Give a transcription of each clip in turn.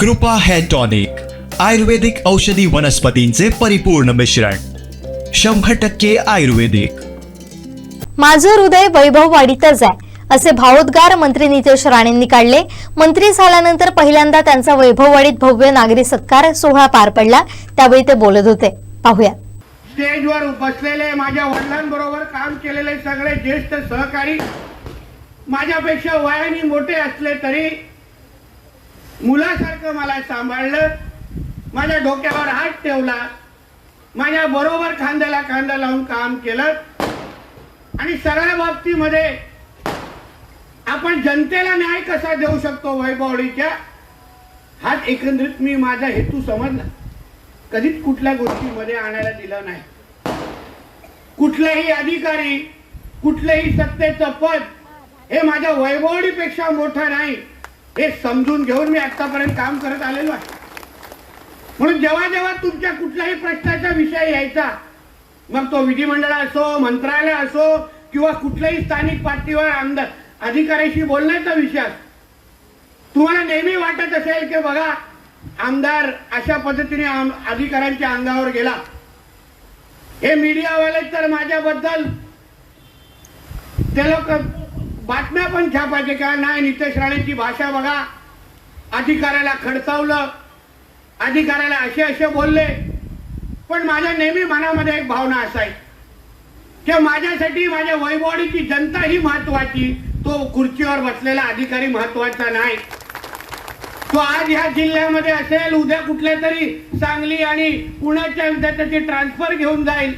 कृपा hair tonic आयुर्वेदिक औषधी वनस्पतींचे परिपूर्ण मिश्रण शंभर टक्के आयुर्वेदिक. माझं हृदय वैभववाडीतच आहे असे भावोद्गार मंत्री नितेश राणेंनी काढले. मंत्री झाल्यानंतर पहिल्यांदा त्यांचा वैभववाडीत भव्य नागरी सत्कार सोहळा पार पडला. त्यावेळी ते बोलत होते. पाहूया. स्टेजवर बसलेले माझ्या वडिलांबरोबर काम केलेले सगळे ज्येष्ठ सहकारी माझ्यापेक्षा वयाने मोठे असले तरी मुलासारखं मला सांभाळलं माझ्या डोक्यावर हात ठेवला माझ्या बरोबर खांद्याला खांदा लावून काम केलं. आणि सगळ्या बाबतीमध्ये आपण जनतेला न्याय कसा देऊ शकतो वैभवडीच्या हाच एकंदरीत मी माझा हेतू समजला. कधीच कुठल्या गोष्टीमध्ये आणायला दिलं नाही. कुठलाही अधिकारी कुठलंही सत्तेचं पद हे माझ्या वैभवडीपेक्षा मोठं नाही. हे समजून घेऊन मी आतापर्यंत काम करत आलेलो आहे. म्हणून जेव्हा जेव्हा तुमच्या कुठल्याही प्रश्नाचा विषय यायचा मग तो विधिमंडळ असो मंत्रालय असो किंवा कुठल्याही स्थानिक पातळीवर आमदार अधिकाऱ्याशी बोलण्याचा विषय तुम्हाला नेहमी वाटत असेल की बघा आमदार अशा पद्धतीने अधिकाऱ्यांच्या अंगावर गेला. हे मीडियावाले तर माझ्याबद्दल ते लोक बातम्या पण छापायचे का? नाही नितेश राणेची भाषा बघा. अधिकाऱ्याला खडसावलं अधिकाऱ्याला असे असे बोलले. पण माझ्या नेहमी मनामध्ये एक भावना असायची की माझ्यासाठी माझ्या वैभवडीची जनता ही महत्वाची. तो खुर्चीवर बसलेला अधिकारी महत्त्वाचा नाही. तो आज ह्या जिल्ह्यामध्ये असेल उद्या कुठल्या तरी सांगली आणि पुण्याच्या विद्यार्थ्याची ट्रान्सफर घेऊन जाईल.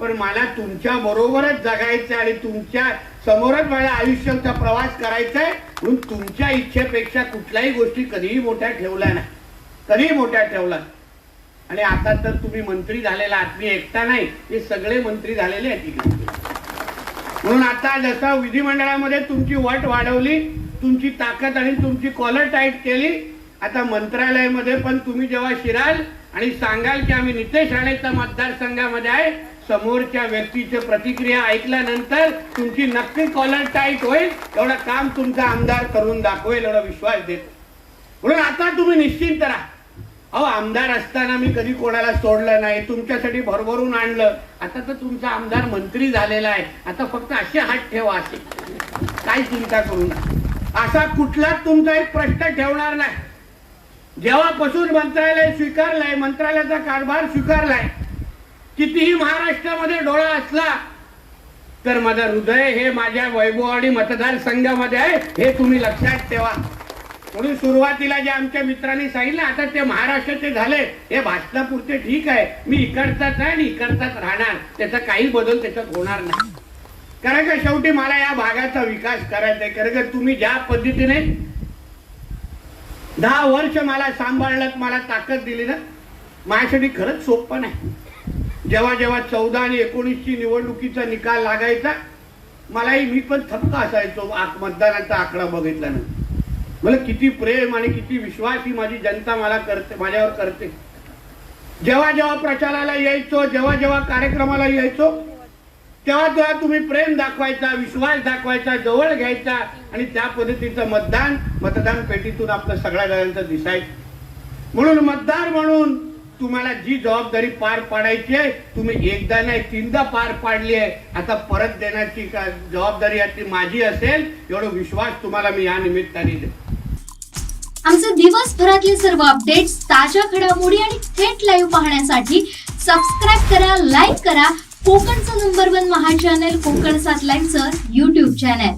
पण मला तुमच्या बरोबरच जगायचं आणि तुमच्या समोरच माझ्या आयुष्याचा प्रवास करायचा आहे म्हणून तुमच्या इच्छेपेक्षा कुठल्याही गोष्टी कधीही मोठ्या ठेवल्या नाही. कधीही मोठ्या ठेवल्या आणि आता तर तुम्ही मंत्री झालेला आहात मी एकटा नाही हे सगळे मंत्री झालेले आहेत तिकडे म्हणून आता जसं विधिमंडळामध्ये तुमची वट वाढवली तुमची ताकद आणि तुमची कॉलर टाईट केली आता मंत्रालयामध्ये पण तुम्ही जेव्हा शिराल आणि सांगाल की आम्ही नितेश राणेच्या मतदारसंघामध्ये आहे समोरच्या व्यक्तीची प्रतिक्रिया ऐकल्यानंतर तुमची नक्की कॉलर टाईट होईल एवढं काम तुमचा आमदार करून दाखवेल एवढा विश्वास देतो. म्हणून आता तुम्ही निश्चिंत राहा. अहो आमदार असताना मी कधी कोणाला सोडलं नाही तुमच्यासाठी भरभरून आणलं. आता तर तुमचा आमदार मंत्री झालेला आहे. आता फक्त असे हात ठेवा असे. काय चिंता करू नका. असा कुठलाच तुमचा एक प्रश्न ठेवणार नाही. जेव्हापासून मंत्रालय स्वीकारलंय मंत्रालयाचा कारभार स्वीकारलाय कितीही महाराष्ट्रामध्ये डोळा असला तर माझं हृदय हे माझ्या वैभववाडी मतदारसंघामध्ये आहे हे तुम्ही लक्षात ठेवा. म्हणून सुरुवातीला जे आमच्या मित्रांनी सांगितलं आता ते महाराष्ट्राचे झाले हे भाषणापुरते ठीक आहे. मी इकडचाच आहे आणि इकडचाच राहणार. त्याचा काही बदल त्याच्यात होणार नाही. कारण का शेवटी मला या भागाचा विकास करायचा आहे. कारण का तुम्ही ज्या पद्धतीने दहा वर्ष मला सांभाळलं मला ताकद दिली ना माझ्यासाठी खरंच सोपं नाही. जेव्हा जेव्हा चौदा आणि एकोणीसची निवडणुकीचा निकाल लागायचा मलाही मी पण थक्क असायचो मतदानाचा आकडा बघितल्यानं. मला किती प्रेम आणि किती विश्वास ही माझी जनता मला करते माझ्यावर करते. जेव्हा जेव्हा प्रचाराला यायचो जेव्हा जेव्हा कार्यक्रमाला यायचो तेव्हा तेव्हा तुम्ही प्रेम दाखवायचा विश्वास दाखवायचा जवळ घ्यायचा आणि त्या पद्धतीचं मतदान मतदान पेटीतून आपलं सगळ्या जणांचं दिसायचं. म्हणून मतदार म्हणून तुम्हाला जी जबाबदारी पार पाडायची आहे तुम्ही एकदा नाही तीनदा पार पाडली आहे. आता परत देण्याची का जबाबदारी आहे माझी असेल एवढा विश्वास तुम्हाला मी या निमित्ताने देतो. आमचे दिवसभरातले सर्व अपडेट्स ताज्या घडामोडी आणि थेट लाईव्ह पाहण्यासाठी सबस्क्राईब करा लाईक करा. कोकणचं नंबर वन महा चॅनल कोकण सात लाईनचं युट्यूब चॅनल